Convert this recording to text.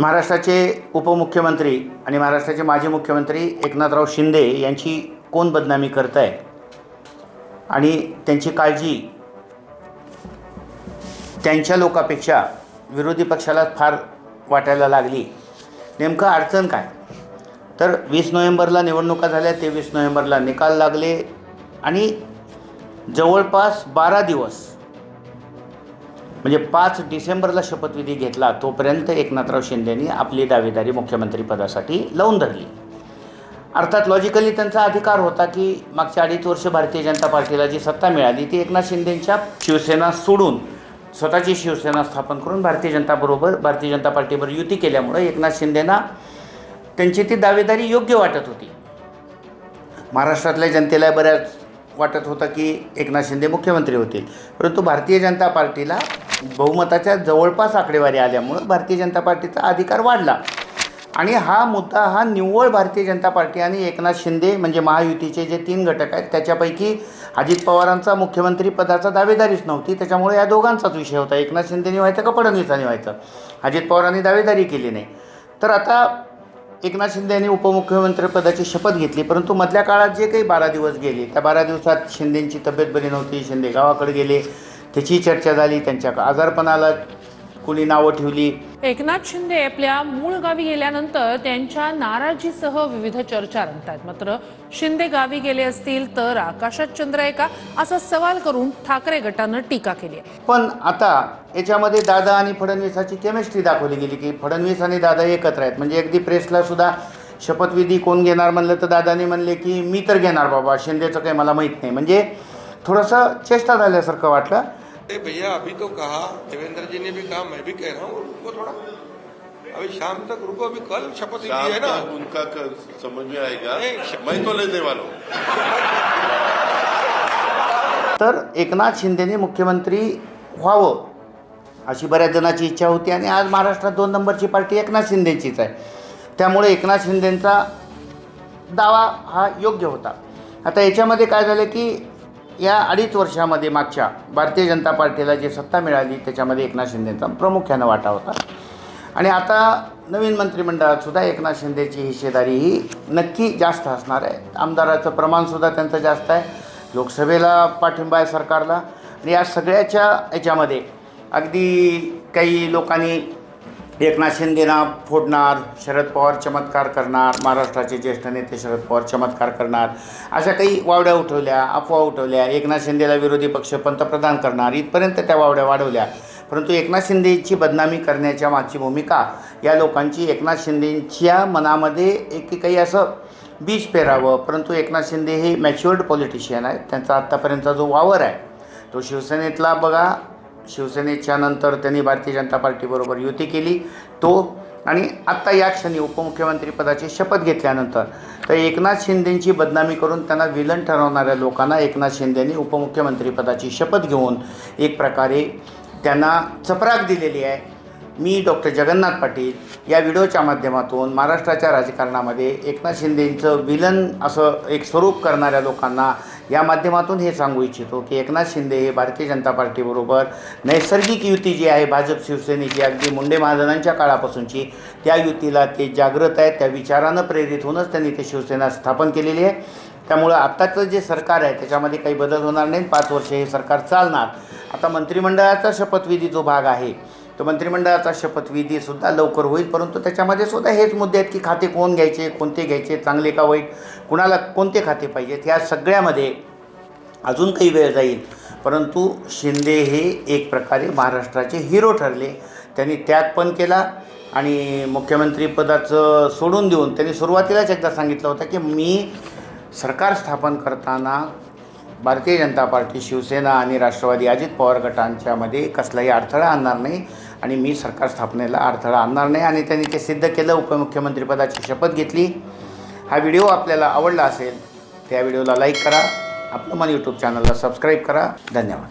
महाराष्ट्राचे उपमुख्यमंत्री आणि महाराष्ट्राचे माजी मुख्यमंत्री एकनाथराव शिंदे यांची कोण बदनामी करत आहे आणि त्यांची काळजी त्यांच्या लोकापेक्षा विरोधी पक्षाला फार वाटायला लागली. नेमकं अडचण काय? तर वीस नोव्हेंबरला निवडणुका झाल्या तेवीस नोव्हेंबरला निकाल लागले आणि जवळपास बारा दिवस म्हणजे पाच डिसेंबरला शपथविधी घेतला तोपर्यंत एकनाथराव शिंदेनी आपली दावेदारी मुख्यमंत्रीपदासाठी लावून धरली. अर्थात लॉजिकली त्यांचा अधिकार होता की मागच्या अडीच वर्ष भारतीय जनता पार्टीला जी सत्ता मिळाली ती एकनाथ शिंदेंच्या शिवसेना सोडून स्वतःची शिवसेना स्थापन करून भारतीय जनताबरोबर भारतीय जनता पार्टीवर युती केल्यामुळं एकनाथ शिंदेना त्यांची ती दावेदारी योग्य वाटत होती. महाराष्ट्रातल्या जनतेला बऱ्याच वाटत होतं की एकनाथ शिंदे मुख्यमंत्री होतील. परंतु भारतीय जनता पार्टीला बहुमताच्या जवळपास आकडेवारी आल्यामुळं भारतीय जनता पार्टीचा अधिकार वाढला. आणि हा मुद्दा हा निव्वळ भारतीय जनता पार्टी आणि एकनाथ शिंदे म्हणजे महायुतीचे जे तीन घटक आहेत त्याच्यापैकी अजित पवारांचा मुख्यमंत्रीपदाचा दावेदारीच नव्हती. त्याच्यामुळे या दोघांचाच विषय होता. एकनाथ शिंदेने व्हायचं का फडणवीसांनी व्हायचं? अजित पवारांनी दावेदारी केली नाही. तर आता एकनाथ शिंदे यांनी उपमुख्यमंत्रीपदाची शपथ घेतली परंतु मधल्या काळात जे काही बारा दिवस गेले त्या बारा दिवसात शिंदेंची तब्येत बरी नव्हती शिंदे गावाकडे गेले त्याची चर्चा झाली त्यांच्या आजारपणाला कुणी नावं ठेवली. एकनाथ शिंदे आपल्या मूळ गावी गेल्यानंतर त्यांच्या नाराजीसह विविध चर्चा रंगतात. मात्र शिंदे गावी गेले असतील तर आकाशात चंद्र आहे का? असा सवाल करून ठाकरे गटानं टीका केली आहे. पण आता याच्यामध्ये दादा आणि फडणवीसाची केमिस्ट्री दाखवली गेली की फडणवीस आणि दादा एकत्र आहेत. म्हणजे अगदी प्रेसला सुद्धा शपथविधी कोण घेणार म्हणलं तर दादाने म्हणले की मी तर घेणार बाबा शिंदेचं काही मला माहीत नाही. म्हणजे थोडंसं चेष्टा झाल्यासारखं वाटलं. अरे भैया अभी तो कहा देवेंद्र जी ने भी कहा मैं भी कह रहा हूँ रुको थोड़ा। अभी शाम तक रुको अभी कल शपथ ली है ना। उनका कर- समझ में आएगा। मैं तो लेने वाला हूँ। तर एकनाथ शिंदेने मुख्यमंत्री व्हावं अशी बऱ्याच जणांची इच्छा होती आणि आज महाराष्ट्रात दोन नंबरची पार्टी एकनाथ शिंदेचीच आहे. त्यामुळे एकनाथ शिंदेंचा दावा हा योग्य होता. आता याच्यामध्ये काय झालं की या अडीच वर्षामध्ये मागच्या भारतीय जनता पार्टीला जी सत्ता मिळाली त्याच्यामध्ये एकनाथ शिंदेचा प्रामुख्यानं वाटा होता. आणि आता नवीन मंत्रिमंडळात सुद्धा एकनाथ शिंदेची हिस्सेदारी ही नक्की जास्त असणार आहे. आमदाराचं प्रमाणसुद्धा त्यांचं जास्त आहे. लोकसभेला पाठिंबा आहे सरकारला. आणि या सगळ्याच्या याच्यामध्ये अगदी काही लोकांनी एकनाथ शिंदेना फोडणार शरद पवार चमत्कार करणार महाराष्ट्राचे ज्येष्ठ नेते शरद पवार चमत्कार करणार. अशा काही वावड्या उठवल्या अफवा उठवल्या एकनाथ शिंदेला विरोधी पक्ष पंतप्रधान करणार इथपर्यंत त्या वावड्या वाढवल्या. परंतु एकनाथ शिंदेची बदनामी करण्याच्या मागची भूमिका या लोकांची एकनाथ शिंदेच्या मनामध्ये एक काही असं बीज पेरावं. परंतु एकनाथ शिंदे हे मॅच्युअर्ड पॉलिटिशियन आहेत. त्यांचा आत्तापर्यंतचा जो वावर आहे तो शिवसेनेतला बघा शिवसेनेच्या नंतर त्यांनी भारतीय जनता पार्टीबरोबर युती केली. तो आणि आत्ता या क्षणी उपमुख्यमंत्रीपदाची शपथ घेतल्यानंतर. तर एकनाथ शिंदेंची बदनामी करून त्यांना विलन ठरवणाऱ्या लोकांना एकनाथ शिंदेंनी उपमुख्यमंत्रीपदाची शपथ घेऊन एक प्रकारे त्यांना चपराक दिलेली आहे. मी डॉक्टर जगन्नाथ पाटील या व्हिडिओच्या माध्यमातून महाराष्ट्राच्या राजकारणामध्ये एकनाथ शिंदेंचं विलन असं एक स्वरूप करणाऱ्या लोकांना या माध्यमातून हे सांगू इच्छितो की एकनाथ शिंदे हे भारतीय जनता पार्टीबरोबर नैसर्गिक युती जी आहे भाजप शिवसेनेची अगदी मुंडे महाजनांच्या काळापासूनची त्या युतीला ते जागृत आहेत त्या विचारानं प्रेरित होऊनच त्यांनी ते शिवसेना स्थापन केलेली आहे. त्यामुळं आत्ताचं जे सरकार आहे त्याच्यामध्ये काही बदल होणार नाही पाच वर्ष हे सरकार चालणार. आता मंत्रिमंडळाचा शपथविधी जो भाग आहे तो मंत्रिमंडळाचा शपथविधीसुद्धा लवकर होईल परंतु त्याच्यामध्ये सुद्धा हेच मुद्दे आहेत की खाते कोण घ्यायचे कोणते घ्यायचे चांगले का वाईट कुणाला कोणते खाते पाहिजेत ह्या सगळ्यामध्ये अजून काही वेळ जाईल. परंतु शिंदे हे एक प्रकारे महाराष्ट्राचे हिरो ठरले. त्यांनी त्याग पण केला आणि मुख्यमंत्रीपदाचं सोडून देऊन त्यांनी सुरुवातीलाच एकदा सांगितलं होतं की मी सरकार स्थापन करताना भारतीय जनता पार्टी शिवसेना आणि राष्ट्रवादी अजित पवार गटांच्यामध्ये कसलाही अडथळा आणणार नाही आणि मी सरकार स्थापनेला अडथळा आणणार नाही आणि त्यांनी ते सिद्ध केलं. उपमुख्यमंत्रीपदाची शपथ घेतली. हा व्हिडिओ आपल्याला आवडला असेल त्या व्हिडिओला लाईक करा. आपलं मन यूट्यूब चॅनलला सबस्क्राईब करा. धन्यवाद.